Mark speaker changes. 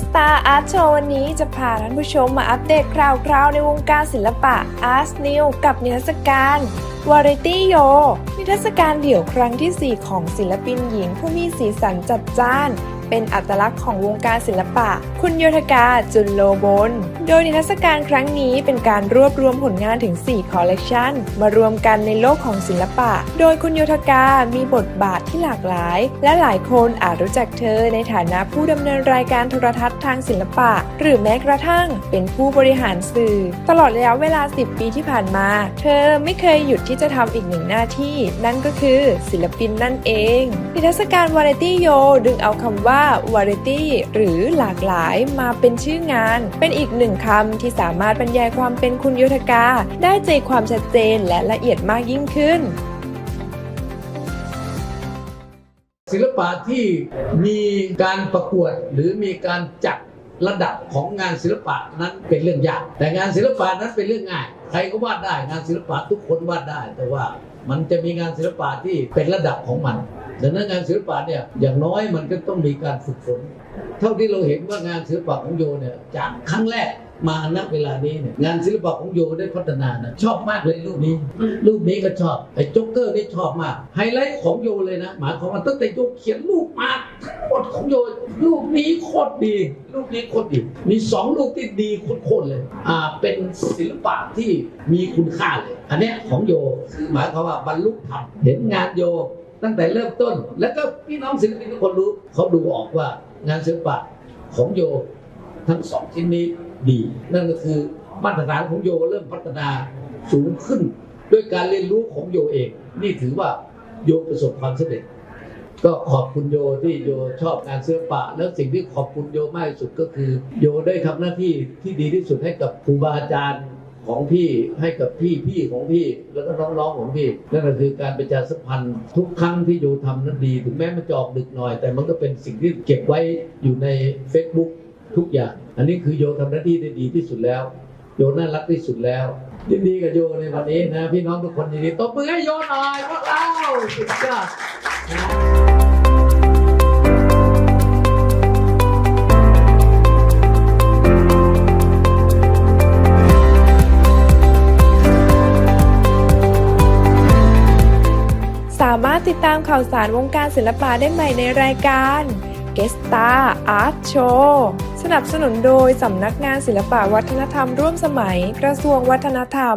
Speaker 1: สตาร์อาร์ตโชว์วันนี้จะพาท่านผู้ชมมาอัปเดตข่าวคราวในวงการศิลปะอาร์ตนิวกับนิทรรศการวาไรตี้โยนิทรรศการเดี่ยวครั้งที่ 4 ของศิลปินหญิงผู้มีสีสันจัดจ้าน เป็นอัตลักษณ์ของวงการศิลปะ คุณโยธกาจุนโลบน โดยนิทรรศการครั้งนี้เป็นการรวบรวมผลงานถึง 4 คอลเลกชันมารวมกันในโลกของศิลปะ โดยคุณโยธกามีบทบาทที่หลากหลาย และหลายคนอาจรู้จักเธอในฐานะผู้ดำเนินรายการโทรทัศน์ทางศิลปะ หรือแม้กระทั่งเป็นผู้บริหารสื่อ ตลอดระยะเวลา 10 ปีที่ผ่านมา เธอไม่เคยหยุดที่จะทำอีกหนึ่งหน้าที่ นั่นก็คือศิลปินนั่นเองนิทรรศการ Variety Yo ดึงเอาคำว่าา variety หรือหลากหลายมาเป็นชื่องาน เป็นอีกหนึ่งคำที่สามารถบรรยายความเป็นคุณโยธกา ได้ใจความชัดเจนและละเอียดมากยิ่งขึ้น
Speaker 2: ศิลปะที่มีการประกวดหรือมีการจัดระดับของงานศิลปะนั้นเป็นเรื่องยาก แต่งานศิลปะนั้นเป็นเรื่องง่าย ใครก็วาดได้ งานศิลปะทุกคนวาดได้ แต่ว่ามันจะมีงานศิลปะที่เป็นระดับของมัน ดังนั้นงานศิลปะเนี่ยอย่างน้อยมันก็ต้องมีการฝึกฝน เท่าที่เราเห็นว่างานศิลปะของโยเนี่ยจากครั้งแรกมาณเวลานี้เนี่ยงานศิลปะของโยได้พัฒนานะชอบมากเลยรูปนี้ รูปนี้ก็ชอบไอ้โจ๊กเกอร์นี่ชอบมาก ไฮไลท์ของโยเลยนะหมายความว่าตั้งแต่โยเขียนรูปมาทั้งหมดของโยรูปนี้โคตรดี รูปนี้โคตรดี มีสองรูปที่ดีโคตรเลยอ่าเป็นศิลปะที่มีคุณค่าเลย อันเนี้ยของโยคือหมายความว่าบรรลุธรรมเห็นงานโย ตั้งแต่เริ่มต้น แล้วก็พี่น้องศิลปินทุกคนรู้เขาดูออกว่างานศิลปะของโยทั้งสองชิ้นนี้ดี นั่นก็คือมาตรฐานของโยเริ่มพัฒนาสูงขึ้น ด้วยการเรียนรู้ของโยเอง นี่ถือว่าโยประสบความสำเร็จ ก็ขอบคุณโยที่โยชอบงานศิลปะ แล้วสิ่งที่ขอบคุณโยมากที่สุดก็คือ โยได้ทำหน้าที่ที่ดีที่สุดให้กับครูบาอาจารย์ ของพี่ให้กับพี่พี่ของพี่แล้วก็น้องๆของพี่นั่นก็คือการประชาสัมพันธ์ทุกครั้งที่โยทำนั้นดี ถึงแม้มันจอกดึกหน่อย แต่มันก็เป็นสิ่งที่เก็บไว้อยู่ใน Facebook ทุกอย่าง อันนี้คือโยทำหน้าที่ได้ดีที่สุดแล้ว โยน่ารักที่สุดแล้วยินดีกับโยในวันนี้นะ พี่น้องทุกคนยินดีตบมือให้โยหน่อยพวกเราสุดยอดา
Speaker 1: มารถติดตามข่าวสารวงการศิลปะได้ใหม่ในรายการ g e s t a Art Show สนับสนุนโดยสำนักงานศิลปะวัฒนธรรมร่วมสมัยกระทรวงวัฒนธรรม